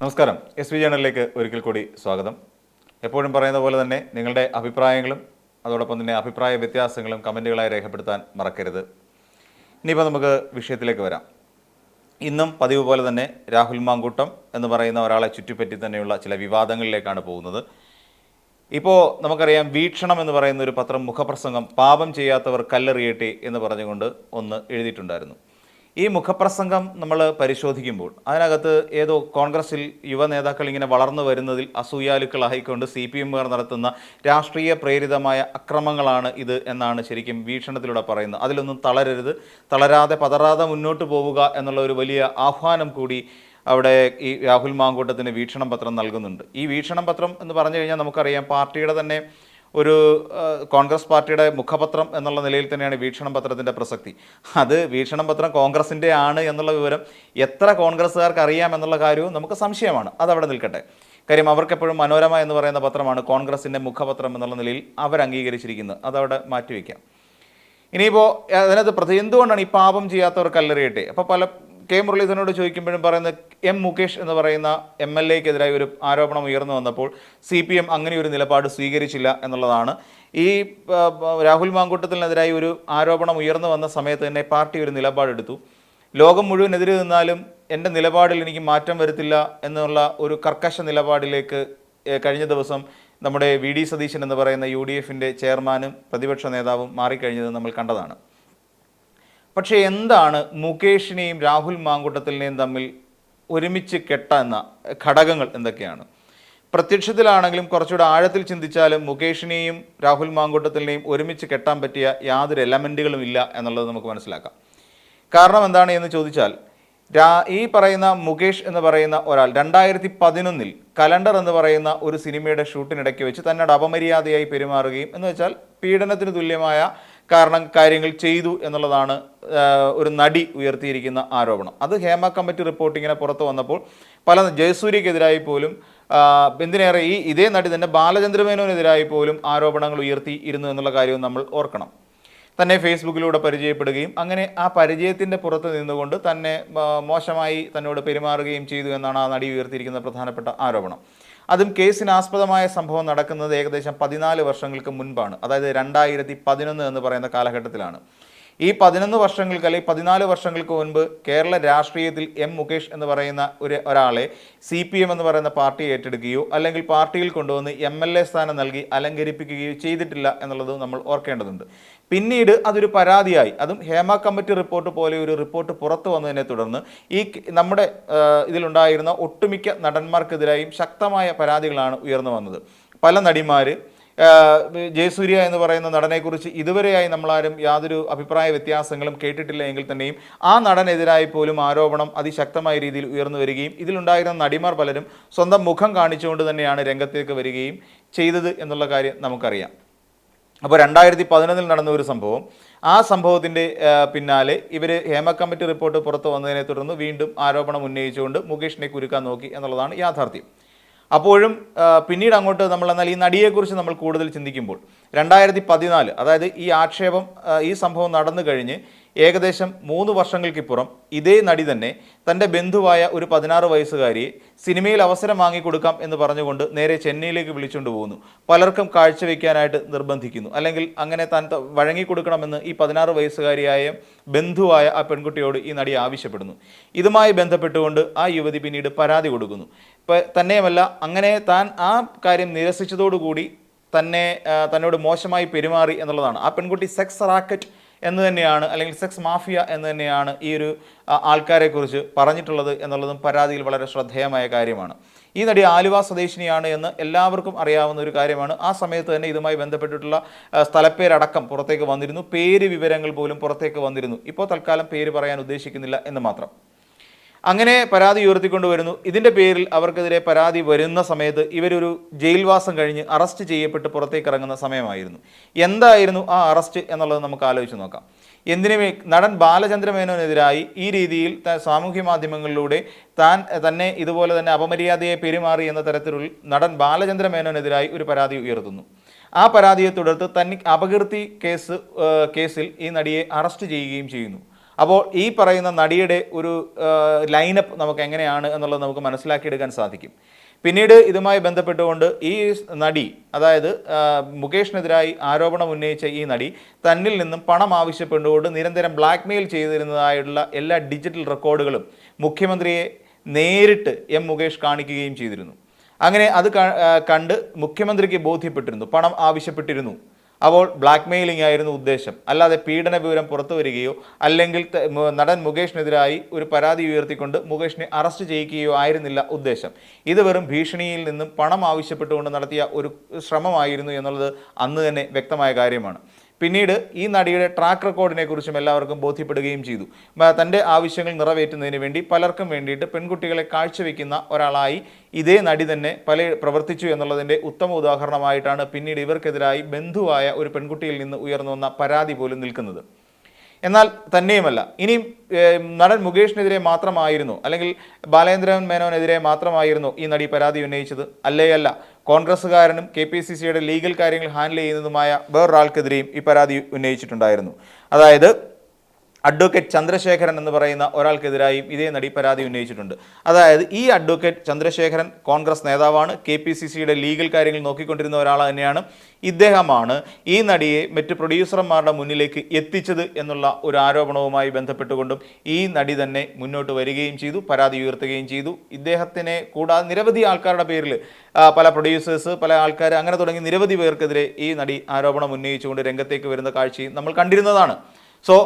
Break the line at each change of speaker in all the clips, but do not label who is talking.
നമസ്കാരം. S V ജേണലിലേക്ക് ഒരിക്കൽ കൂടി സ്വാഗതം. എപ്പോഴും പറയുന്ന പോലെ തന്നെ നിങ്ങളുടെ അഭിപ്രായങ്ങളും അതോടൊപ്പം തന്നെ അഭിപ്രായ വ്യത്യാസങ്ങളും കമന്റുകളായി രേഖപ്പെടുത്താൻ മറക്കരുത്. ഇനിയിപ്പോൾ നമുക്ക് വിഷയത്തിലേക്ക് വരാം. ഇന്നും പതിവ് പോലെ തന്നെ രാഹുൽ മാങ്കൂട്ടം എന്ന് പറയുന്ന ഒരാളെ ചുറ്റിപ്പറ്റി തന്നെയുള്ള ചില വിവാദങ്ങളിലേക്കാണ് പോകുന്നത്. ഇപ്പോൾ നമുക്കറിയാം വീക്ഷണം എന്ന് പറയുന്ന ഒരു പത്രം മുഖപ്രസംഗം പാപം ചെയ്യാത്തവർ കല്ലെറിയട്ടെ എന്ന് പറഞ്ഞുകൊണ്ട് ഒന്ന് എഴുതിയിട്ടുണ്ടായിരുന്നു. ഈ മുഖപ്രസംഗം നമ്മൾ പരിശോധിക്കുമ്പോൾ അതിനകത്ത് ഏതോ കോൺഗ്രസിൽ യുവ നേതാക്കൾ ഇങ്ങനെ വളർന്നു വരുന്നതിൽ അസൂയാലുക്കളായിക്കൊണ്ട് സി പി എമ്മുകാർ നടത്തുന്ന രാഷ്ട്രീയ പ്രേരിതമായ അക്രമങ്ങളാണ് ഇത് എന്നാണ് ശരിക്കും വീക്ഷണത്തിലൂടെ പറയുന്നത്. അതിലൊന്നും തളരരുത്. തളരാതെ പതറാതെ മുന്നോട്ട് പോവുക എന്നുള്ള ഒരു വലിയ ആഹ്വാനം കൂടി അവിടെ ഈ രാഹുൽ മാങ്കൂട്ടത്തിന് വീക്ഷണം പത്രം നൽകുന്നുണ്ട്. ഈ വീക്ഷണം പത്രം എന്ന് പറഞ്ഞു കഴിഞ്ഞാൽ നമുക്കറിയാം പാർട്ടിയുടെ തന്നെ ഒരു കോൺഗ്രസ് പാർട്ടിയുടെ മുഖപത്രം എന്നുള്ള നിലയിൽ തന്നെയാണ് വീക്ഷണം പത്രത്തിന്റെ പ്രസക്തി. അത് വീക്ഷണം പത്രം കോൺഗ്രസിന്റെ ആണ് എന്നുള്ള വിവരം എത്ര കോൺഗ്രസ്സുകാർക്ക് അറിയാം എന്നുള്ള കാര്യവും നമുക്ക് സംശയമാണ്. അതവിടെ നിൽക്കട്ടെ. കാര്യം അവർക്കെപ്പോഴും മനോരമ എന്ന് പറയുന്ന പത്രമാണ് കോൺഗ്രസിന്റെ മുഖപത്രം എന്നുള്ള നിലയിൽ അവർ അംഗീകരിച്ചിരിക്കുന്നത് അതവിടെ മാറ്റിവെക്കാം. ഇനിയിപ്പോൾ അതിനകത്ത് പ്രതി എന്തുകൊണ്ടാണ് ഈ പാപം ചെയ്യാത്തവർ കല്ലെറിയട്ടെ? അപ്പോൾ പല കെ മുരളീധരനോട് ചോദിക്കുമ്പോഴും പറയുന്നത് എം മുകേഷ് എന്ന് പറയുന്ന എം എൽ എക്കെതിരായി ഒരു ആരോപണം ഉയർന്നു വന്നപ്പോൾ സി പി എം അങ്ങനെ ഒരു നിലപാട് സ്വീകരിച്ചില്ല എന്നുള്ളതാണ്. ഈ രാഹുൽ മാങ്കൂട്ടത്തിനെതിരായി ഒരു ആരോപണം ഉയർന്നു വന്ന സമയത്ത് തന്നെ പാർട്ടി ഒരു നിലപാടെടുത്തു. ലോകം മുഴുവൻ എതിരെ നിന്നാലും എന്റെ നിലപാടിൽ എനിക്ക് മാറ്റം വരുത്തില്ല എന്നുള്ള ഒരു കർക്കശ നിലപാടിലേക്ക് കഴിഞ്ഞ ദിവസം നമ്മുടെ വി ഡി സതീശൻ എന്ന് പറയുന്ന യു ഡി എഫിന്റെ ചെയർമാനും പ്രതിപക്ഷ നേതാവും മാറിക്കഴിഞ്ഞത് നമ്മൾ കണ്ടതാണ്. പക്ഷേ എന്താണ് മുകേഷിനെയും രാഹുൽ മാങ്കൂട്ടത്തിനെയും തമ്മിൽ ഒരുമിച്ച് കെട്ടുന്ന ഘടകങ്ങൾ എന്തൊക്കെയാണ്? പ്രത്യക്ഷത്തിലാണെങ്കിലും കുറച്ചുകൂടെ ആഴത്തിൽ ചിന്തിച്ചാലും മുകേഷിനെയും രാഹുൽ മാങ്കൂട്ടത്തിനെയും ഒരുമിച്ച് കെട്ടാൻ പറ്റിയ യാതൊരു എലമെന്റുകളും ഇല്ല എന്നുള്ളത് നമുക്ക് മനസ്സിലാക്കാം. കാരണം എന്താണ് എന്ന് ചോദിച്ചാൽ രാ ഈ പറയുന്ന മുകേഷ് എന്ന് പറയുന്ന ഒരാൾ രണ്ടായിരത്തി പതിനൊന്നിൽ കലണ്ടർ എന്ന് പറയുന്ന ഒരു സിനിമയുടെ ഷൂട്ടിനിടയ്ക്ക് വെച്ച് തന്നോട് അപമര്യാദയായി പെരുമാറുകയും എന്ന് വെച്ചാൽ പീഡനത്തിന് തുല്യമായ കാരണം കാര്യങ്ങൾ ചെയ്തു എന്നുള്ളതാണ് ഒരു നടി ഉയർത്തിയിരിക്കുന്ന ആരോപണം. അത് ഹേമ കമ്മിറ്റി റിപ്പോർട്ടിങ്ങിനെ പുറത്തു വന്നപ്പോൾ പല ജയസൂര്യക്കെതിരായി പോലും എന്തിനേറെ ഈ ഇതേ നടി തന്നെ ബാലചന്ദ്രമേനോനെതിരായി പോലും ആരോപണങ്ങൾ ഉയർത്തിയിരുന്നു എന്നുള്ള കാര്യവും നമ്മൾ ഓർക്കണം. തന്നെ ഫേസ്ബുക്കിലൂടെ പരിചയപ്പെടുകയും അങ്ങനെ ആ പരിചയത്തിന്റെ പുറത്ത് നിന്നുകൊണ്ട് തന്നെ മോശമായി തന്നോട് പെരുമാറുകയും ചെയ്തു എന്നാണ് ആ നടി ഉയർത്തിയിരിക്കുന്ന പ്രധാനപ്പെട്ട ആരോപണം. അതും കേസിനാസ്പദമായ സംഭവം നടക്കുന്നത് ഏകദേശം പതിനാല് വർഷങ്ങൾക്ക് മുൻപാണ്. അതായത് രണ്ടായിരത്തി പതിനൊന്ന് എന്ന് പറയുന്ന കാലഘട്ടത്തിലാണ്. ഈ പതിനൊന്ന് വർഷങ്ങൾക്ക് അല്ലെങ്കിൽ പതിനാല് വർഷങ്ങൾക്ക് മുൻപ് കേരള രാഷ്ട്രീയത്തിൽ എം മുകേഷ് എന്ന് പറയുന്ന ഒരു ഒരാളെ സി പി എം എന്ന് പറയുന്ന പാർട്ടി ഏറ്റെടുക്കുകയോ അല്ലെങ്കിൽ പാർട്ടിയിൽ കൊണ്ടുവന്ന് എം എൽ എ സ്ഥാനം നൽകി അലങ്കരിപ്പിക്കുകയോ ചെയ്തിട്ടില്ല എന്നുള്ളത് നമ്മൾ ഓർക്കേണ്ടതുണ്ട്. പിന്നീട് അതൊരു പരാതിയായി. അതും ഹേമ കമ്മിറ്റി റിപ്പോർട്ട് പോലെ ഒരു റിപ്പോർട്ട് പുറത്തു വന്നതിനെ തുടർന്ന് ഈ നമ്മുടെ ഇതിലുണ്ടായിരുന്ന ഒട്ടുമിക്ക നടന്മാർക്കെതിരായും ശക്തമായ പരാതികളാണ് ഉയർന്നു വന്നത്. പല നടിമാർ ജയസൂര്യ എന്ന് പറയുന്ന നടനെക്കുറിച്ച് ഇതുവരെയായി നമ്മളാരും യാതൊരു അഭിപ്രായ വ്യത്യാസങ്ങളും കേട്ടിട്ടില്ല എങ്കിൽ തന്നെയും ആ നടനെതിരായി പോലും ആരോപണം അതിശക്തമായ രീതിയിൽ ഉയർന്നു വരികയും ഇതിലുണ്ടായിരുന്ന നടിമാർ പലരും സ്വന്തം മുഖം കാണിച്ചുകൊണ്ട് തന്നെയാണ് രംഗത്തേക്ക് വരികയും ചെയ്തത് എന്നുള്ള കാര്യം നമുക്കറിയാം. അപ്പോൾ രണ്ടായിരത്തി പതിനൊന്നിൽ നടന്ന ഒരു സംഭവം. ആ സംഭവത്തിന്റെ പിന്നാലെ ഇവർ ഹേമ കമ്മിറ്റി റിപ്പോർട്ട് പുറത്തു വന്നതിനെ തുടർന്ന് വീണ്ടും ആരോപണം ഉന്നയിച്ചുകൊണ്ട് മുകേഷിനെ കുരുക്കാൻ നോക്കി എന്നുള്ളതാണ് യാഥാർത്ഥ്യം. അപ്പോഴും പിന്നീട് അങ്ങോട്ട് നമ്മൾ എന്നാൽ ഈ നടിയെക്കുറിച്ച് നമ്മൾ കൂടുതൽ ചിന്തിക്കുമ്പോൾ രണ്ടായിരത്തി പതിനാല് അതായത് ഈ ആക്ഷേപം ഈ സംഭവം നടന്നു കഴിഞ്ഞ് ഏകദേശം മൂന്ന് വർഷങ്ങൾക്കിപ്പുറം ഇതേ നടി തന്നെ തന്റെ ബന്ധുവായ ഒരു പതിനാറ് വയസ്സുകാരിയെ സിനിമയിൽ അവസരം വാങ്ങിക്കൊടുക്കാം എന്ന് പറഞ്ഞുകൊണ്ട് നേരെ ചെന്നൈയിലേക്ക് വിളിച്ചുകൊണ്ട് പോകുന്നു. പലർക്കും കാഴ്ചവെക്കാനായിട്ട് നിർബന്ധിക്കുന്നു. അല്ലെങ്കിൽ അങ്ങനെ താൻ വഴങ്ങിക്കൊടുക്കണമെന്ന് ഈ പതിനാറ് വയസ്സുകാരിയായ ബന്ധുവായ ആ പെൺകുട്ടിയോട് ഈ നടി ആവശ്യപ്പെടുന്നു. ഇതുമായി ബന്ധപ്പെട്ടുകൊണ്ട് ആ യുവതി പിന്നീട് പരാതി കൊടുക്കുന്നു. തന്നെയുമല്ല അങ്ങനെ താൻ ആ കാര്യം നിരസിച്ചതോടുകൂടി തന്നെ തന്നോട് മോശമായി പെരുമാറി എന്നുള്ളതാണ്. ആ പെൺകുട്ടി സെക്സ് റാക്കറ്റ് എന്ന് തന്നെയാണ് അല്ലെങ്കിൽ സെക്സ് മാഫിയ എന്ന് തന്നെയാണ് ഈ ഒരു ആൾക്കാരെക്കുറിച്ച് പറഞ്ഞിട്ടുള്ളത് എന്നുള്ളതും പരാതിയിൽ വളരെ ശ്രദ്ധേയമായ കാര്യമാണ്. ഈ നടി ആലുവ സ്വദേശിനിയാണ് എന്ന് എല്ലാവർക്കും അറിയാവുന്ന ഒരു കാര്യമാണ്. ആ സമയത്ത് തന്നെ ഇതുമായി ബന്ധപ്പെട്ടിട്ടുള്ള സ്ഥലപ്പേരടക്കം പുറത്തേക്ക് വന്നിരുന്നു. പേര് വിവരങ്ങൾ പോലും പുറത്തേക്ക് വന്നിരുന്നു. ഇപ്പോൾ തൽക്കാലം പേര് പറയാൻ ഉദ്ദേശിക്കുന്നില്ല എന്ന് മാത്രം. അങ്ങനെ പരാതി ഉയർത്തിക്കൊണ്ട് വരുന്നു ഇതിന്റെ പേരിൽ അവർക്കെതിരെ പരാതി വരുന്ന സമയത്ത് ഇവരൊരു ജയിൽവാസം കഴിഞ്ഞ് അറസ്റ്റ് ചെയ്യപ്പെട്ട് പുറത്തേക്ക് ഇറങ്ങുന്ന സമയമായിരുന്നു. എന്തായിരുന്നു ആ അറസ്റ്റ് എന്നുള്ളത് നമുക്ക് ആലോചിച്ച് നോക്കാം. എന്തിനുമേ നടൻ ബാലചന്ദ്ര മേനോനെതിരായി ഈ രീതിയിൽ സാമൂഹ്യ മാധ്യമങ്ങളിലൂടെ താൻ തന്നെ ഇതുപോലെ തന്നെ അപമര്യാദയെ പെരുമാറി എന്ന തരത്തിലുള്ള നടൻ ബാലചന്ദ്ര മേനോനെതിരായി ഒരു പരാതി ഉയർത്തുന്നു. ആ പരാതിയെ തുടർന്ന് തന്നെ അപകീർത്തി കേസ് കേസിൽ ഈ നടിയെ അറസ്റ്റ് ചെയ്യുകയും ചെയ്യുന്നു. അപ്പോൾ ഈ പറയുന്ന നടിയുടെ ഒരു ലൈനപ്പ് നമുക്ക് എങ്ങനെയാണ് എന്നുള്ളത് നമുക്ക് മനസ്സിലാക്കിയെടുക്കാൻ സാധിക്കും. പിന്നീട് ഇതുമായി ബന്ധപ്പെട്ടുകൊണ്ട് ഈ നടി അതായത് മുകേഷിനെതിരായി ആരോപണം ഉന്നയിച്ച ഈ നടി തന്നിൽ നിന്നും പണം ആവശ്യപ്പെട്ടുകൊണ്ട് നിരന്തരം ബ്ലാക്ക് മെയിൽ ചെയ്തിരുന്നതായുള്ള എല്ലാ ഡിജിറ്റൽ റെക്കോർഡുകളും മുഖ്യമന്ത്രിയെ നേരിട്ട് എം മുകേഷ് കാണിക്കുകയും ചെയ്തിരുന്നു. അങ്ങനെ അത് കണ്ട് മുഖ്യമന്ത്രിക്ക് ബോധ്യപ്പെട്ടിരുന്നു പണം ആവശ്യപ്പെട്ടിരുന്നു. അപ്പോൾ ബ്ലാക്ക് മെയിലിംഗ് ആയിരുന്നു ഉദ്ദേശം. അല്ലാതെ പീഡന വിവരം പുറത്തു വരികയോ അല്ലെങ്കിൽ നടൻ മുകേഷിനെതിരായി ഒരു പരാതി ഉയർത്തിക്കൊണ്ട് മുകേഷിനെ അറസ്റ്റ് ചെയ്യിക്കുകയോ ആയിരുന്നില്ല ഉദ്ദേശം. ഇത് വെറും ഭീഷണിയിൽ നിന്നും പണം ആവശ്യപ്പെട്ടുകൊണ്ട് നടത്തിയ ഒരു ശ്രമമായിരുന്നു എന്നുള്ളത് അന്ന് തന്നെ വ്യക്തമായ കാര്യമാണ്. പിന്നീട് ഈ നടിയുടെ ട്രാക്ക് റെക്കോർഡിനെ കുറിച്ചും എല്ലാവർക്കും ബോധ്യപ്പെടുകയും ചെയ്തു. തന്റെ ആവശ്യങ്ങൾ നിറവേറ്റുന്നതിന് വേണ്ടി പലർക്കും വേണ്ടിയിട്ട് പെൺകുട്ടികളെ കാഴ്ചവെക്കുന്ന ഒരാളായി ഇതേ നടി തന്നെ പല പ്രവർത്തിച്ചു എന്നുള്ളതിന്റെ ഉത്തമ ഉദാഹരണമായിട്ടാണ് പിന്നീട് ഇവർക്കെതിരായി ബന്ധുവായ ഒരു പെൺകുട്ടിയിൽ നിന്ന് ഉയർന്നു വന്ന പരാതി പോലും നിൽക്കുന്നത്. എന്നാൽ തന്നെയുമല്ല. ഇനിയും നടൻ മുകേഷിനെതിരെ മാത്രമായിരുന്നു അല്ലെങ്കിൽ ബാലേന്ദ്രൻ മേനോനെതിരെ മാത്രമായിരുന്നു ഈ നടി പരാതി ഉന്നയിച്ചത്. അല്ലേ അല്ല കോൺഗ്രസ്സുകാരനും കെ പി സി സിയുടെ ലീഗൽ കാര്യങ്ങൾ ഹാൻഡിൽ ചെയ്യുന്നതുമായ വേറൊരാൾക്കെതിരെയും ഈ പരാതി ഉന്നയിച്ചിട്ടുണ്ടായിരുന്നു. അതായത് അഡ്വക്കേറ്റ് ചന്ദ്രശേഖരൻ എന്ന് പറയുന്ന ഒരാൾക്കെതിരായും ഇതേ നടി പരാതി ഉന്നയിച്ചിട്ടുണ്ട്. അതായത് ഈ അഡ്വക്കേറ്റ് ചന്ദ്രശേഖരൻ കോൺഗ്രസ് നേതാവാണ് കെ പി സി സിയുടെ ലീഗൽ കാര്യങ്ങൾ നോക്കിക്കൊണ്ടിരുന്ന ഒരാൾ തന്നെയാണ്. ഇദ്ദേഹമാണ് ഈ നടിയെ മറ്റ് പ്രൊഡ്യൂസർമാരുടെ മുന്നിലേക്ക് എത്തിച്ചത് എന്നുള്ള ഒരു ആരോപണവുമായി ബന്ധപ്പെട്ടുകൊണ്ടും ഈ നടി തന്നെ മുന്നോട്ട് വരികയും ചെയ്തു പരാതി ഉയർത്തുകയും ചെയ്തു. ഇദ്ദേഹത്തിനെ കൂടാതെ നിരവധി ആൾക്കാരുടെ പേരിൽ പല പ്രൊഡ്യൂസേഴ്സ് പല ആൾക്കാർ അങ്ങനെ തുടങ്ങി നിരവധി പേർക്കെതിരെ ഈ നടി ആരോപണം ഉന്നയിച്ചുകൊണ്ട് രംഗത്തേക്ക് വരുന്ന കാഴ്ചയും നമ്മൾ കണ്ടിരുന്നതാണ്. സോ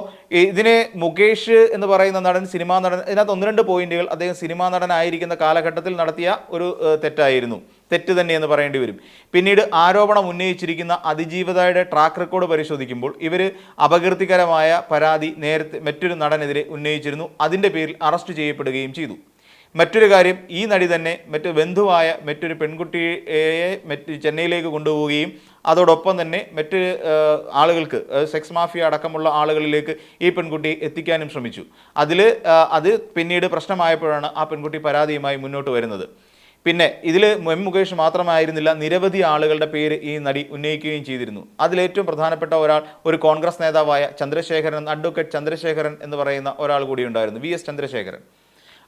ഇതിന് മുകേഷ് എന്ന് പറയുന്ന നടൻ സിനിമാ നടൻ ഇതിനകത്ത് ഒന്ന് രണ്ട് പോയിന്റുകൾ അദ്ദേഹം സിനിമാ നടനായിരിക്കുന്ന കാലഘട്ടത്തിൽ നടത്തിയ ഒരു തെറ്റായിരുന്നു. തെറ്റ് തന്നെ എന്ന് പറയേണ്ടി വരും. പിന്നീട് ആരോപണം ഉന്നയിച്ചിരിക്കുന്ന അതിജീവിതയുടെ ട്രാക്ക് റെക്കോർഡ് പരിശോധിക്കുമ്പോൾ ഇവർ അപകീർത്തികരമായ പരാതി നേരത്തെ മറ്റൊരു നടനെതിരെ ഉന്നയിച്ചിരുന്നു. അതിന്റെ പേരിൽ അറസ്റ്റ് ചെയ്യപ്പെടുകയും ചെയ്തു. മറ്റൊരു കാര്യം ഈ നടി തന്നെ മറ്റു ബന്ധുവായ മറ്റൊരു പെൺകുട്ടിയെ മറ്റ് ചെന്നൈയിലേക്ക് കൊണ്ടുപോവുകയും അതോടൊപ്പം തന്നെ മറ്റ് ആളുകൾക്ക് സെക്സ് മാഫിയ അടക്കമുള്ള ആളുകളിലേക്ക് ഈ പെൺകുട്ടി എത്തിക്കാനും ശ്രമിച്ചു. അതിൽ അത് പിന്നീട് പ്രശ്നമായപ്പോഴാണ് ആ പെൺകുട്ടി പരാതിയുമായി മുന്നോട്ട് വരുന്നത്. പിന്നെ ഇതിൽ എം മുകേഷ് മാത്രമായിരുന്നില്ല നിരവധി ആളുകളുടെ പേര് ഈ നടി ഉന്നയിക്കുകയും ചെയ്തിരുന്നു. അതിലേറ്റവും പ്രധാനപ്പെട്ട ഒരാൾ ഒരു കോൺഗ്രസ് നേതാവായ ചന്ദ്രശേഖരൻ അഡ്വക്കേറ്റ് ചന്ദ്രശേഖരൻ എന്ന് പറയുന്ന ഒരാൾ കൂടി ഉണ്ടായിരുന്നു വി എസ് ചന്ദ്രശേഖരൻ.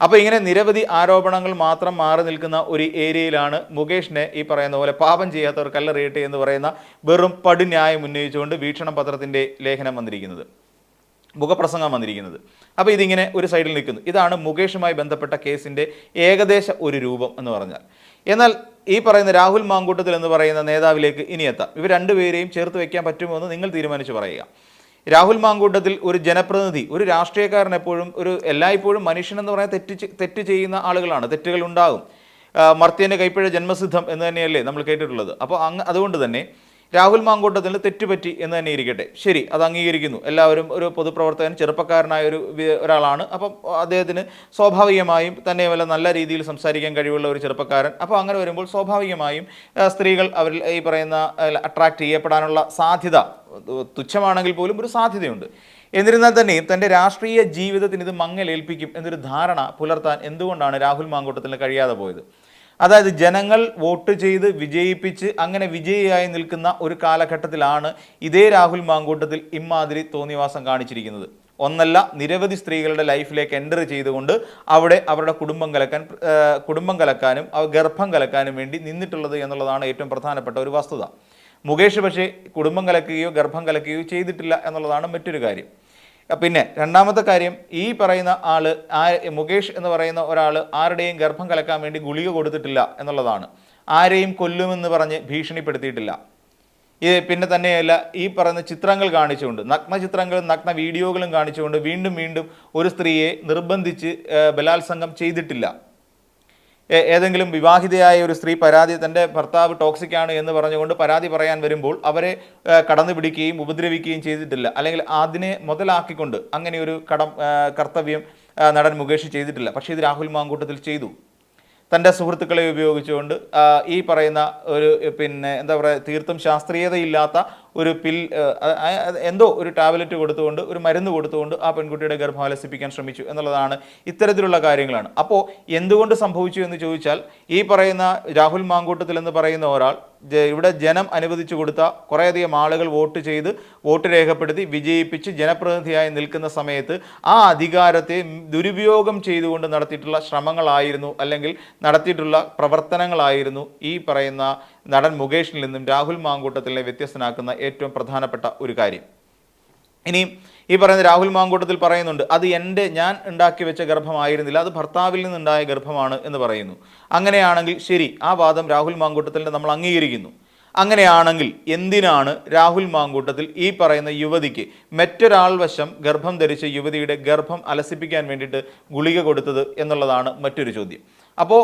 അപ്പോൾ ഇങ്ങനെ നിരവധി ആരോപണങ്ങൾ മാത്രം മാറി നിൽക്കുന്ന ഒരു ഏരിയയിലാണ് മുകേഷിനെ ഈ പറയുന്ന പോലെ പാപം ചെയ്യാത്തവർ കല്ലെറിയട്ടെ എന്ന് പറയുന്ന വെറും പടുന്യായം ഉന്നയിച്ചുകൊണ്ട് വീക്ഷണം പത്രത്തിന്റെ ലേഖനം വന്നിരിക്കുന്നത്. മുഖപ്രസംഗം വന്നിരിക്കുന്നത്. അപ്പോൾ ഇതിങ്ങനെ ഒരു സൈഡിൽ നിൽക്കുന്നു. ഇതാണ് മുകേഷുമായി ബന്ധപ്പെട്ട കേസിന്റെ ഏകദേശ ഒരു രൂപം എന്ന് പറഞ്ഞാൽ. എന്നാൽ ഈ പറയുന്ന രാഹുൽ മാങ്കൂട്ടത്തിൽ എന്ന് പറയുന്ന നേതാവിലേക്ക് ഇനി എത്താം. ഇവർ രണ്ടുപേരെയും ചേർത്ത് വയ്ക്കാൻ പറ്റുമോ എന്ന് നിങ്ങൾ തീരുമാനിച്ചു പറയുക. രാഹുൽ മാങ്കൂട്ടത്തിൽ ഒരു ജനപ്രതിനിധി ഒരു രാഷ്ട്രീയക്കാരൻ എപ്പോഴും ഒരു എല്ലായ്പ്പോഴും മനുഷ്യനെന്ന് പറയാൻ തെറ്റ് തെറ്റ് ചെയ്യുന്ന ആളുകളാണ്. തെറ്റുകൾ ഉണ്ടാകും. മർത്തിയന്റെ കൈപ്പിഴ ജന്മസിദ്ധം എന്ന് തന്നെയല്ലേ നമ്മൾ കേട്ടിട്ടുള്ളത്. അപ്പോൾ അങ്ങ് അതുകൊണ്ട് തന്നെ രാഹുൽ മാങ്കൂട്ടത്തിന് തെറ്റുപറ്റി എന്ന് തന്നെ ഇരിക്കട്ടെ. ശരി അത് അംഗീകരിക്കുന്നു. എല്ലാവരും ഒരു പൊതുപ്രവർത്തകൻ ചെറുപ്പക്കാരനായ ഒരു ഒരാളാണ്. അപ്പം അദ്ദേഹത്തിന് സ്വാഭാവികമായും തന്നെ വല്ല നല്ല രീതിയിൽ സംസാരിക്കാൻ കഴിവുള്ള ഒരു ചെറുപ്പക്കാരൻ. അപ്പോൾ അങ്ങനെ വരുമ്പോൾ സ്വാഭാവികമായും സ്ത്രീകൾ അവരിൽ ഈ പറയുന്ന അട്രാക്റ്റ് ചെയ്യപ്പെടാനുള്ള സാധ്യത തുച്ഛമാണെങ്കിൽ പോലും ഒരു സാധ്യതയുണ്ട്. എന്നിരുന്നാൽ തന്നെയും തന്റെ രാഷ്ട്രീയ ജീവിതത്തിന് ഇത് മങ്ങലേൽപ്പിക്കും എന്നൊരു ധാരണ പുലർത്താൻ എന്തുകൊണ്ടാണ് രാഹുൽ മാങ്കൂട്ടത്തിന് കഴിയാതെ പോയത്? അതായത് ജനങ്ങൾ വോട്ട് ചെയ്ത് വിജയിപ്പിച്ച് അങ്ങനെ വിജയിയായി നിൽക്കുന്ന ഒരു കാലഘട്ടത്തിലാണ് ഇതേ രാഹുൽ മാങ്കൂട്ടത്തിൽ ഇമാതിരി തോന്നിവാസം കാണിച്ചിരിക്കുന്നത്. ഒന്നല്ല നിരവധി സ്ത്രീകളുടെ ലൈഫിലേക്ക് എന്റർ ചെയ്തുകൊണ്ട് അവിടെ അവരുടെ കുടുംബം കലക്കാൻ കുടുംബം കലക്കാനും ഗർഭം കലക്കാനും വേണ്ടി നിന്നിട്ടുള്ളത് എന്നുള്ളതാണ് ഏറ്റവും പ്രധാനപ്പെട്ട ഒരു വസ്തുത. മുകേഷ് പക്ഷേ കുടുംബം കലക്കുകയോ ഗർഭം കലക്കുകയോ ചെയ്തിട്ടില്ല എന്നുള്ളതാണ് മറ്റൊരു കാര്യം. പിന്നെ രണ്ടാമത്തെ കാര്യം ഈ പറയുന്ന ആൾ ആ മുകേഷ് എന്ന് പറയുന്ന ഒരാൾ ആരുടെയും ഗർഭം കലക്കാൻ വേണ്ടി ഗുളിക കൊടുത്തിട്ടില്ല എന്നുള്ളതാണ്. ആരെയും കൊല്ലുമെന്ന് പറഞ്ഞ് ഭീഷണിപ്പെടുത്തിയിട്ടില്ല. ഇത് പിന്നെ തന്നെയല്ല ഈ പറയുന്ന ചിത്രങ്ങൾ കാണിച്ചുകൊണ്ട് നഗ്ന ചിത്രങ്ങളും നഗ്ന വീഡിയോകളും കാണിച്ചുകൊണ്ട് വീണ്ടും വീണ്ടും ഒരു സ്ത്രീയെ നിർബന്ധിച്ച് ബലാത്സംഗം ചെയ്തിട്ടില്ല. ഏതെങ്കിലും വിവാഹിതയായ ഒരു സ്ത്രീ പരാതി തന്റെ ഭർത്താവ് ടോക്സിക് ആണ് എന്ന് പറഞ്ഞുകൊണ്ട് പരാതി പറയാൻ വരുമ്പോൾ അവരെ കടന്നു പിടിക്കുകയും ഉപദ്രവിക്കുകയും ചെയ്തിട്ടില്ല. അല്ലെങ്കിൽ അതിനെ മുതലാക്കിക്കൊണ്ട് അങ്ങനെ ഒരു കടം കർത്തവ്യം നടൻ മുകേഷ് ചെയ്തിട്ടില്ല. പക്ഷേ ഇത് രാഹുൽ മാങ്കൂട്ടത്തിൽ ചെയ്തു. തന്റെ സുഹൃത്തുക്കളെ ഉപയോഗിച്ചുകൊണ്ട് ഈ പറയുന്ന ഒരു പിന്നെ എന്താ പറയുക തീർത്തും ശാസ്ത്രീയതയില്ലാത്ത ഒരു പിൽ എന്തോ ഒരു ടാബ്ലറ്റ് കൊടുത്തുകൊണ്ട് ഒരു മരുന്ന് കൊടുത്തുകൊണ്ട് ആ പെൺകുട്ടിയുടെ ഗർഭം അലസിപ്പിക്കാൻ ശ്രമിച്ചു എന്നുള്ളതാണ് ഇത്തരത്തിലുള്ള കാര്യങ്ങളാണ്. അപ്പോൾ എന്തുകൊണ്ട് സംഭവിച്ചു എന്ന് ചോദിച്ചാൽ ഈ പറയുന്ന രാഹുൽ മാങ്കൂട്ടത്തിൽ എന്ന് പറയുന്ന ഒരാൾ ഇവിടെ ജനം അനുവദിച്ചു കൊടുത്ത കുറേയധികം ആളുകൾ വോട്ട് ചെയ്ത് വോട്ട് രേഖപ്പെടുത്തി വിജയിപ്പിച്ച് ജനപ്രതിനിധിയായി നിൽക്കുന്ന സമയത്ത് ആ അധികാരത്തെ ദുരുപയോഗം ചെയ്തുകൊണ്ട് നടത്തിയിട്ടുള്ള ശ്രമങ്ങളായിരുന്നു അല്ലെങ്കിൽ നടത്തിയിട്ടുള്ള പ്രവർത്തനങ്ങളായിരുന്നു ഈ പറയുന്ന നടൻ മുകേഷിൽ നിന്നും രാഹുൽ മാങ്കൂട്ടത്തിലെ വ്യത്യസ്തനാക്കുന്ന ഏറ്റവും പ്രധാനപ്പെട്ട ഒരു കാര്യം. ഇനിയും ഈ പറയുന്ന രാഹുൽ മാങ്കൂട്ടത്തിൽ പറയുന്നുണ്ട് അത് എന്റെ ഞാൻ ഉണ്ടാക്കി വെച്ച ഗർഭമായിരുന്നില്ല അത് ഭർത്താവിൽ നിന്നുണ്ടായ ഗർഭമാണ് എന്ന് പറയുന്നു. അങ്ങനെയാണെങ്കിൽ ശരി ആ വാദം രാഹുൽ മാങ്കൂട്ടത്തിന്റെ നമ്മൾ അംഗീകരിക്കുന്നു. അങ്ങനെയാണെങ്കിൽ എന്തിനാണ് രാഹുൽ മാങ്കൂട്ടത്തിൽ ഈ പറയുന്ന യുവതിക്ക് മറ്റൊരാൾ വശം ഗർഭം ധരിച്ച യുവതിയുടെ ഗർഭം അലസിപ്പിക്കാൻ വേണ്ടിയിട്ട് ഗുളിക കൊടുത്തത് എന്നുള്ളതാണ് മറ്റൊരു ചോദ്യം. അപ്പോൾ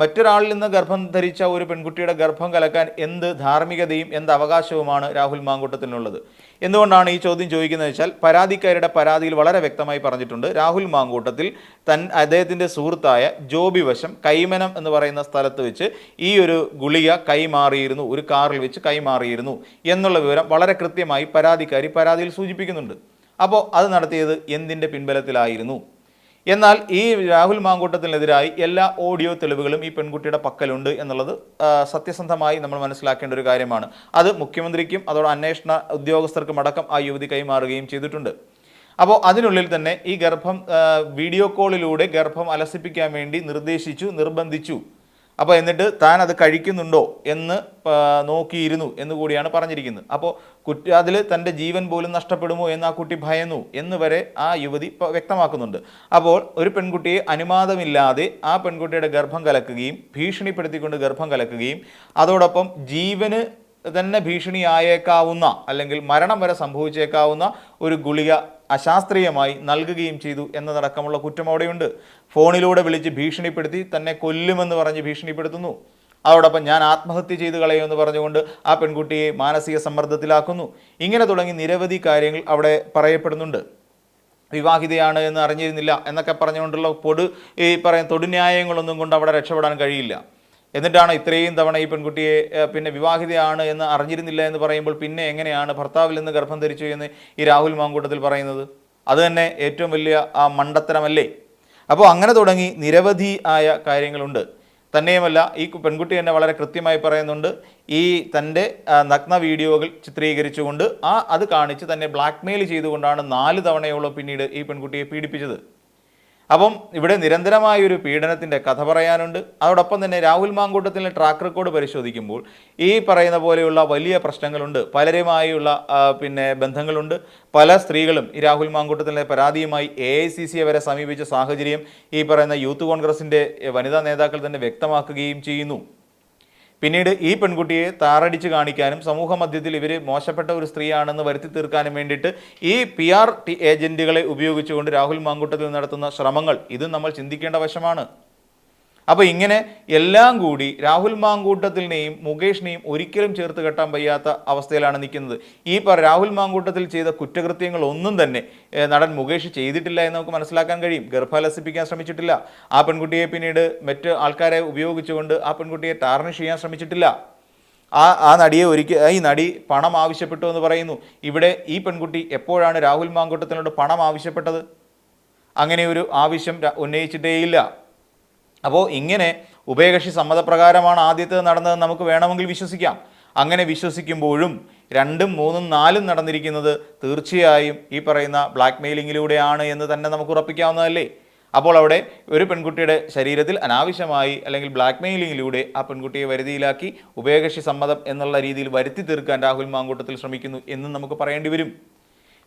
മറ്റൊരാളിൽ നിന്ന് ഗർഭം ധരിച്ച ഒരു പെൺകുട്ടിയുടെ ഗർഭം കലക്കാൻ എന്ത് ധാർമ്മികതയും എന്ത് അവകാശവുമാണ് രാഹുൽ മാങ്കൂട്ടത്തിനുള്ളത്? എന്തുകൊണ്ടാണ് ഈ ചോദ്യം ചോദിക്കുന്നത് വെച്ചാൽ പരാതിക്കാരുടെ പരാതിയിൽ വളരെ വ്യക്തമായി പറഞ്ഞിട്ടുണ്ട്. രാഹുൽ മാങ്കൂട്ടത്തിൽ തൻ അദ്ദേഹത്തിന്റെ സുഹൃത്തായ ജോബി വശം കൈമനം എന്ന് പറയുന്ന സ്ഥലത്ത് വെച്ച് ഈ ഒരു ഗുളിക കൈമാറിയിരുന്നു ഒരു കാറിൽ വെച്ച് കൈമാറിയിരുന്നു എന്നുള്ള വിവരം വളരെ കൃത്യമായി പരാതിക്കാരി പരാതിയിൽ സൂചിപ്പിക്കുന്നുണ്ട്. അപ്പോൾ അത് നടത്തിയത് എന്തിന്റെ പിൻബലത്തിലായിരുന്നു? എന്നാൽ ഈ രാഹുൽ മാങ്കൂട്ടത്തിനെതിരായി എല്ലാ ഓഡിയോ തെളിവുകളും ഈ പെൺകുട്ടിയുടെ പക്കലുണ്ട് എന്നുള്ളത് സത്യസന്ധമായി നമ്മൾ മനസ്സിലാക്കേണ്ട ഒരു കാര്യമാണ്. അത് മുഖ്യമന്ത്രിക്കും അതോടെ അന്വേഷണ ഉദ്യോഗസ്ഥർക്കും അടക്കം ആ യുവതി കൈമാറുകയും ചെയ്തിട്ടുണ്ട്. അപ്പോൾ അതിനുള്ളിൽ തന്നെ ഈ ഗർഭം വീഡിയോ കോളിലൂടെ ഗർഭം അലസിപ്പിക്കാൻ വേണ്ടി നിർദ്ദേശിച്ചു നിർബന്ധിച്ചു. അപ്പോൾ എന്നിട്ട് താൻ അത് കഴിക്കുന്നുണ്ടോ എന്ന് നോക്കിയിരുന്നു എന്ന് കൂടിയാണ് പറഞ്ഞിരിക്കുന്നത്. അപ്പോൾ കുറ്റ അതിൽ തന്റെ ജീവൻ പോലും നഷ്ടപ്പെടുമോ എന്ന് ആ കുട്ടി ഭയന്നു എന്ന് വരെ ആ യുവതി വ്യക്തമാക്കുന്നുണ്ട്. അപ്പോൾ ഒരു പെൺകുട്ടിയെ അനുവാദമില്ലാതെ ആ പെൺകുട്ടിയുടെ ഗർഭം കലക്കുകയും ഭീഷണിപ്പെടുത്തിക്കൊണ്ട് ഗർഭം കലക്കുകയും അതോടൊപ്പം ജീവന് തന്നെ ഭീഷണിയായേക്കാവുന്ന അല്ലെങ്കിൽ മരണം വരെ സംഭവിച്ചേക്കാവുന്ന ഒരു ഗുളിക അശാസ്ത്രീയമായി നൽകുകയും ചെയ്തു എന്നതടക്കമുള്ള കുറ്റം അവിടെയുണ്ട്. ഫോണിലൂടെ വിളിച്ച് ഭീഷണിപ്പെടുത്തി തന്നെ കൊല്ലുമെന്ന് പറഞ്ഞ് ഭീഷണിപ്പെടുത്തുന്നു. അതോടൊപ്പം ഞാൻ ആത്മഹത്യ ചെയ്ത് കളയുമെന്ന് പറഞ്ഞുകൊണ്ട് ആ പെൺകുട്ടിയെ മാനസിക സമ്മർദ്ദത്തിലാക്കുന്നു. ഇങ്ങനെ തുടങ്ങി നിരവധി കാര്യങ്ങൾ അവിടെ പറയപ്പെടുന്നുണ്ട്. വിവാഹിതയാണ് എന്ന് അറിഞ്ഞിരുന്നില്ല എന്നൊക്കെ പറഞ്ഞുകൊണ്ടുള്ള പൊടു ഈ പറയുന്ന തൊടുന്യായങ്ങളൊന്നും കൊണ്ട് അവിടെ രക്ഷപ്പെടാൻ കഴിയില്ല. എന്നിട്ടാണ് ഇത്രയും തവണ ഈ പെൺകുട്ടിയെ പിന്നെ വിവാഹിതയാണ് എന്ന് അറിഞ്ഞിരുന്നില്ല എന്ന് പറയുമ്പോൾ പിന്നെ എങ്ങനെയാണ് ഭർത്താവിൽ നിന്ന് ഗർഭം ധരിച്ചു എന്ന് ഈ രാഹുൽ മാങ്കൂട്ടത്തിൽ പറയുന്നത്? അത് തന്നെ ഏറ്റവും വലിയ ആ മണ്ടത്തരമല്ലേ? അപ്പോൾ അങ്ങനെ തുടങ്ങി നിരവധി ആയ കാര്യങ്ങളുണ്ട്. തന്നെയുമല്ല ഈ പെൺകുട്ടി തന്നെ വളരെ കൃത്യമായി പറയുന്നുണ്ട്. ഈ തന്റെ നഗ്ന വീഡിയോകൾ ചിത്രീകരിച്ചുകൊണ്ട് ആ അത് കാണിച്ച് തന്നെ ബ്ലാക്ക്മെയിൽ ചെയ്തുകൊണ്ടാണ് നാല് തവണയോളം പിന്നീട് ഈ പെൺകുട്ടിയെ പീഡിപ്പിച്ചത്. അപ്പം ഇവിടെ നിരന്തരമായ ഒരു പീഡനത്തിന്റെ കഥ പറയാനുണ്ട്. അതോടൊപ്പം തന്നെ രാഹുൽ മാങ്കൂട്ടത്തിന്റെ ട്രാക്ക് റെക്കോർഡ് പരിശോധിക്കുമ്പോൾ ഈ പറയുന്ന പോലെയുള്ള വലിയ പ്രശ്നങ്ങളുണ്ട്. പലരുമായുള്ള പിന്നെ ബന്ധങ്ങളുണ്ട്. പല സ്ത്രീകളും ഈ രാഹുൽ മാങ്കൂട്ടത്തിന്റെ പരാതിയുമായി എ ഐ സി വരെ സമീപിച്ച സാഹചര്യം ഈ പറയുന്ന യൂത്ത് കോൺഗ്രസിന്റെ വനിതാ നേതാക്കൾ തന്നെ വ്യക്തമാക്കുകയും ചെയ്യുന്നു. പിന്നീട് ഈ പെൺകുട്ടിയെ താറടിച്ച് കാണിക്കാനും സമൂഹ മധ്യത്തിൽ ഇവർ മോശപ്പെട്ട ഒരു സ്ത്രീയാണെന്ന് വരുത്തി തീർക്കാനും വേണ്ടിയിട്ട് ഈ പി ആർ ഉപയോഗിച്ചുകൊണ്ട് രാഹുൽ മാങ്കൂട്ടത്തിൽ നടത്തുന്ന ശ്രമങ്ങൾ ഇത് നമ്മൾ ചിന്തിക്കേണ്ട വശമാണ്. അപ്പോൾ ഇങ്ങനെ എല്ലാം കൂടി രാഹുൽ മാങ്കൂട്ടത്തിനെയും മുകേഷിനെയും ഒരിക്കലും ചേർത്ത് കെട്ടാൻ വയ്യാത്ത അവസ്ഥയിലാണ് നിൽക്കുന്നത്. ഈ രാഹുൽ മാങ്കൂട്ടത്തിൽ ചെയ്ത കുറ്റകൃത്യങ്ങൾ ഒന്നും തന്നെ നടൻ മുകേഷ് ചെയ്തിട്ടില്ല എന്ന് നമുക്ക് മനസ്സിലാക്കാൻ കഴിയും. ഗർഭാലസിപ്പിക്കാൻ ശ്രമിച്ചിട്ടില്ല. ആ പെൺകുട്ടിയെ പിന്നീട് മറ്റ് ആൾക്കാരെ ഉപയോഗിച്ചുകൊണ്ട് ആ പെൺകുട്ടിയെ ടാർണിഷ് ചെയ്യാൻ ശ്രമിച്ചിട്ടില്ല. ആ ആ നടിയെ ഒരിക്കൽ ഈ നടി പണം ആവശ്യപ്പെട്ടു എന്ന് പറയുന്നു. ഇവിടെ ഈ പെൺകുട്ടി എപ്പോഴാണ് രാഹുൽ മാങ്കൂട്ടത്തിനോട് പണം ആവശ്യപ്പെട്ടത്? അങ്ങനെ ഒരു ആവശ്യം ഉന്നയിച്ചിട്ടേയില്ല. അപ്പോൾ ഇങ്ങനെ ഉഭയകക്ഷി സമ്മതപ്രകാരമാണ് ആദ്യത്തേത് നടന്നത് നമുക്ക് വേണമെങ്കിൽ വിശ്വസിക്കാം. അങ്ങനെ വിശ്വസിക്കുമ്പോഴും രണ്ടും മൂന്നും നാലും നടന്നിരിക്കുന്നത് തീർച്ചയായും ഈ പറയുന്ന ബ്ലാക്ക് മെയിലിങ്ങിലൂടെയാണ് എന്ന് തന്നെ നമുക്ക് ഉറപ്പിക്കാവുന്നതല്ലേ? അപ്പോൾ അവിടെ ഒരു പെൺകുട്ടിയുടെ ശരീരത്തിൽ അനാവശ്യമായി അല്ലെങ്കിൽ ബ്ലാക്ക് മെയിലിങ്ങിലൂടെ ആ പെൺകുട്ടിയെ വരുതിയിലാക്കി ഉഭയകക്ഷി സമ്മതം എന്നുള്ള രീതിയിൽ വരുത്തി തീർക്കാൻ രാഹുൽ മാങ്കൂട്ടത്തിൽ ശ്രമിക്കുന്നു എന്നും നമുക്ക് പറയേണ്ടി വരും.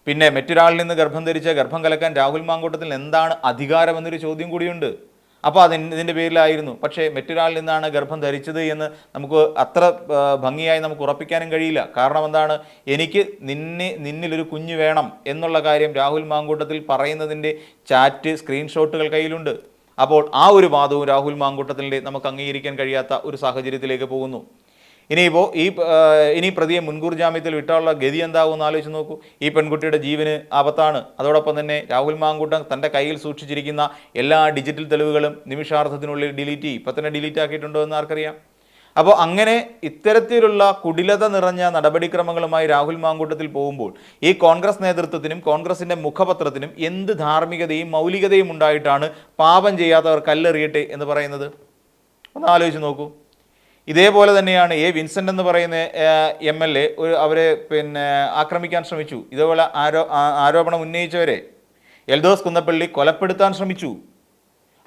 പിന്നെ മറ്റൊരാളിൽ നിന്ന് ഗർഭം ധരിച്ച ഗർഭം കലക്കാൻ രാഹുൽ മാങ്കൂട്ടത്തിൽ എന്താണ് അധികാരമെന്നൊരു ചോദ്യം കൂടിയുണ്ട്. അപ്പോൾ അത് ഇതിന്റെ പേരിലായിരുന്നു. പക്ഷേ മറ്റൊരാളിൽ നിന്നാണ് ഗർഭം ധരിച്ചത് എന്ന് നമുക്ക് അത്ര ഭംഗിയായി നമുക്ക് ഉറപ്പിക്കാനും കഴിയില്ല. കാരണം എന്താണ്? എനിക്ക് നിന്നെ നിന്നിലൊരു കുഞ്ഞ് വേണം എന്നുള്ള കാര്യം രാഹുൽ മാങ്കൂട്ടത്തിൽ പറയുന്നതിന്റെ ചാറ്റ് സ്ക്രീൻഷോട്ടുകൾ കയ്യിലുണ്ട്. അപ്പോൾ ആ ഒരു വാദവും രാഹുൽ മാങ്കൂട്ടത്തിന്റെ നമുക്ക് അംഗീകരിക്കാൻ കഴിയാത്ത ഒരു സാഹചര്യത്തിലേക്ക് പോകുന്നു. ഇനിയിപ്പോൾ ഈ ഇനി പ്രതിയെ മുൻകൂർ ജാമ്യത്തിൽ വിട്ടാനുള്ള ഗതി എന്താകുമെന്ന് ആലോചിച്ച് നോക്കൂ. ഈ പെൺകുട്ടിയുടെ ജീവന് ആപത്താണ്. അതോടൊപ്പം തന്നെ രാഹുൽ മാങ്കൂട്ടം തന്റെ കയ്യിൽ സൂക്ഷിച്ചിരിക്കുന്ന എല്ലാ ഡിജിറ്റൽ തെളിവുകളും നിമിഷാർത്ഥത്തിനുള്ളിൽ ഡിലീറ്റ് ചെയ്യും. ഇപ്പം തന്നെ ഡിലീറ്റ് ആക്കിയിട്ടുണ്ടോ എന്ന് ആർക്കറിയാം? അപ്പോൾ അങ്ങനെ ഇത്തരത്തിലുള്ള കുടിലത നിറഞ്ഞ നടപടിക്രമങ്ങളുമായി രാഹുൽ മാങ്കൂട്ടത്തിൽ പോകുമ്പോൾ ഈ കോൺഗ്രസ് നേതൃത്വത്തിനും കോൺഗ്രസിന്റെ മുഖപത്രത്തിനും എന്ത് ധാർമ്മികതയും മൗലികതയും ഉണ്ടായിട്ടാണ് പാപം ചെയ്യാത്തവർ കല്ലെറിയട്ടെ എന്ന് പറയുന്നത്? ഒന്ന് ആലോചിച്ച് നോക്കൂ. ഇതേപോലെ തന്നെയാണ് എ വിൻസെന്റ് എന്ന് പറയുന്ന എം എൽ എ ഒരു അവരെ പിന്നെ ആക്രമിക്കാൻ ശ്രമിച്ചു. ഇതേപോലെ ആരോ ആരോപണം ഉന്നയിച്ചവരെ എൽദോസ് കുന്നപ്പള്ളി കൊലപ്പെടുത്താൻ ശ്രമിച്ചു.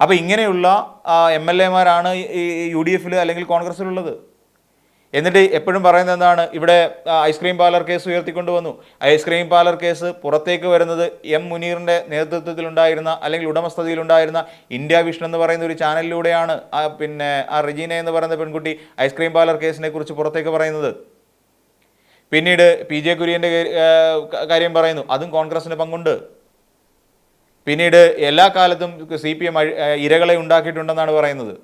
അപ്പോൾ ഇങ്ങനെയുള്ള എം എൽ എമാരാണ് യു ഡി എഫിൽ അല്ലെങ്കിൽ കോൺഗ്രസ്സിലുള്ളത്. എന്നിട്ട് എപ്പോഴും പറയുന്നത് എന്താണ്? ഇവിടെ ഐസ്ക്രീം പാർലർ കേസ് ഉയർത്തിക്കൊണ്ടുവന്നു ഐസ്ക്രീം പാർലർ കേസ് പുറത്തേക്ക് വരുന്നത് എം മുനീറിന്റെ നേതൃത്വത്തിലുണ്ടായിരുന്ന അല്ലെങ്കിൽ ഉടമസ്ഥതയിലുണ്ടായിരുന്ന ഇന്ത്യ വിഷൻ എന്ന് പറയുന്ന ഒരു ചാനലിലൂടെയാണ് പിന്നെ ആ റിജീന എന്ന് പറയുന്ന പെൺകുട്ടി ഐസ്ക്രീം പാർലർ കേസിനെ കുറിച്ച് പുറത്തേക്ക് പറയുന്നത്. പിന്നീട് പി ജെ കുര്യന്റെ കാര്യം പറയുന്നു. അതും കോൺഗ്രസിന് പങ്കുണ്ട്. പിന്നീട് എല്ലാ കാലത്തും സി പി എം ഇരകളെ ഉണ്ടാക്കിയിട്ടുണ്ടെന്നാണ് പറയുന്നത്.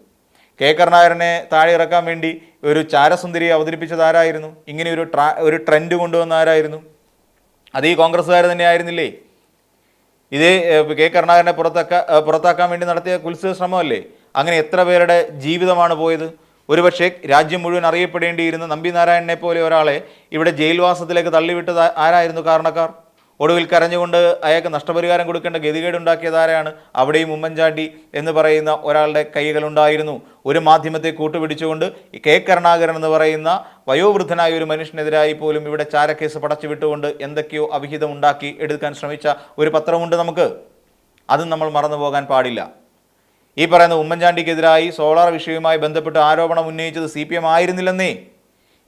കെ. കരുണാകരനെ താഴെ ഇറക്കാൻ വേണ്ടി ഒരു ചാരസുന്ദരിയെ അവതരിപ്പിച്ചത് ആരായിരുന്നു? ഇങ്ങനെ ഒരു ട്രാ ഒരു ട്രെൻഡ് കൊണ്ടുവന്ന ആരായിരുന്നു? അത് ഈ കോൺഗ്രസ്സുകാർ തന്നെ ആയിരുന്നില്ലേ? ഇത് കെ. കരുണാകരനെ പുറത്താക്കാൻ പുറത്താക്കാൻ വേണ്ടി നടത്തിയ കുത്സിത ശ്രമമല്ലേ? അങ്ങനെ എത്ര പേരുടെ ജീവിതമാണ് പോയത്? ഒരുപക്ഷെ രാജ്യം മുഴുവൻ അറിയപ്പെടേണ്ടിയിരുന്ന നമ്പി നാരായണനെ പോലെ ഒരാളെ ഇവിടെ ജയിൽവാസത്തിലേക്ക് തള്ളിവിട്ടത് ആരായിരുന്നു കാരണക്കാർ? ഒടുവിൽ കരഞ്ഞുകൊണ്ട് അയാൾക്ക് നഷ്ടപരിഹാരം കൊടുക്കേണ്ട ഗതികേടുണ്ടാക്കിയതാരാണ് അവിടെയും ഉമ്മൻചാണ്ടി എന്ന് പറയുന്ന ഒരാളുടെ കൈകളുണ്ടായിരുന്നു. ഒരു മാധ്യമത്തെ കൂട്ടുപിടിച്ചുകൊണ്ട് കെ കരുണാകരൻ എന്ന് പറയുന്ന വയോവൃദ്ധനായ ഒരു മനുഷ്യനെതിരായി പോലും ഇവിടെ ചാരക്കേസ് പടച്ചുവിട്ടുകൊണ്ട് എന്തൊക്കെയോ അവിഹിതം ഉണ്ടാക്കി എടുക്കാൻ ശ്രമിച്ച ഒരു പത്രമുണ്ട് നമുക്ക്. അതും നമ്മൾ മറന്നു പോകാൻ പാടില്ല. ഈ പറയുന്ന ഉമ്മൻചാണ്ടിക്കെതിരായി സോളാർ വിഷയവുമായി ബന്ധപ്പെട്ട് ആരോപണം ഉന്നയിച്ചത് സി പി എം ആയിരുന്നില്ലെന്നേ.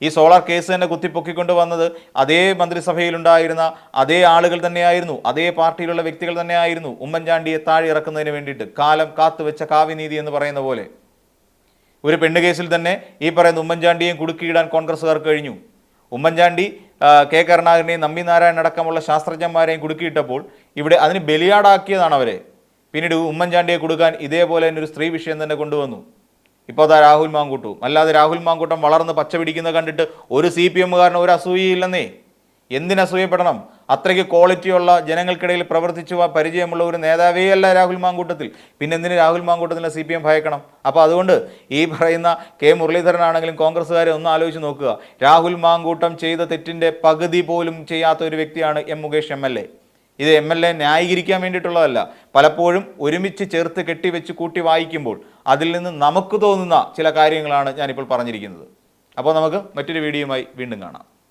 ഈ സോളാർ കേസ് തന്നെ കുത്തിപ്പൊക്കിക്കൊണ്ട് വന്നത് അതേ മന്ത്രിസഭയിലുണ്ടായിരുന്ന അതേ ആളുകൾ തന്നെയായിരുന്നു അതേ പാർട്ടിയിലുള്ള വ്യക്തികൾ തന്നെയായിരുന്നു ഉമ്മൻചാണ്ടിയെ താഴെ ഇറക്കുന്നതിന് വേണ്ടിയിട്ട് കാലം കാത്തുവെച്ച കാവ്യനീതി എന്ന് പറയുന്ന പോലെ. ഒരു പെണ്ണ് കേസിൽ തന്നെ ഈ പറയുന്ന ഉമ്മൻചാണ്ടിയെയും കുടുക്കിയിടാൻ കോൺഗ്രസ്സുകാർക്ക് കഴിഞ്ഞു. ഉമ്മൻചാണ്ടി കെ കരുണാകരനെയും നമ്പി നാരായണൻ അടക്കമുള്ള ശാസ്ത്രജ്ഞന്മാരെയും കുടുക്കിയിട്ടപ്പോൾ ഇവിടെ അതിന് ബലിയാടാക്കിയതാണ് അവരെ. പിന്നീട് ഉമ്മൻചാണ്ടിയെ കൊടുക്കാൻ ഇതേപോലെ തന്നെ ഒരു സ്ത്രീ വിഷയം തന്നെ കൊണ്ടുവന്നു. ഇപ്പോൾ അതാ രാഹുൽ മാങ്കൂട്ടും. അല്ലാതെ രാഹുൽ മാങ്കൂട്ടം വളർന്ന് പച്ച പിടിക്കുന്നത് കണ്ടിട്ട് ഒരു സി പി എമ്മുകാരന് ഒരു അസൂയയില്ലെന്നേ. എന്തിനസൂയപ്പെടണം അത്രയ്ക്ക് ക്വാളിറ്റിയുള്ള ജനങ്ങൾക്കിടയിൽ പ്രവർത്തിച്ചു ആ പരിചയമുള്ള ഒരു നേതാവേ അല്ല രാഹുൽ മാങ്കൂട്ടത്തിൽ. പിന്നെ എന്തിന് രാഹുൽ മാങ്കൂട്ടത്തിനെ സി പി എം ഭയക്കണം? അപ്പോൾ അതുകൊണ്ട് ഈ പറയുന്ന കെ മുരളീധരനാണെങ്കിലും കോൺഗ്രസ്സുകാരെ ഒന്ന് ആലോചിച്ച് നോക്കുക. രാഹുൽ മാങ്കൂട്ടം ചെയ്ത തെറ്റിന്റെ പകുതി പോലും ചെയ്യാത്ത ഒരു വ്യക്തിയാണ് M Mukesh M L A. ഇത് എം എൽ എ ന്യായീകരിക്കാൻ വേണ്ടിയിട്ടുള്ളതല്ല. പലപ്പോഴും ഒരുമിച്ച് ചേർത്ത് കെട്ടിവെച്ച് കൂട്ടി വായിക്കുമ്പോൾ അതിൽ നിന്ന് നമുക്ക് തോന്നുന്ന ചില കാര്യങ്ങളാണ് ഞാനിപ്പോൾ പറഞ്ഞിരിക്കുന്നത്. അപ്പോൾ നമുക്ക് മറ്റൊരു വീഡിയോയുമായി വീണ്ടും കാണാം.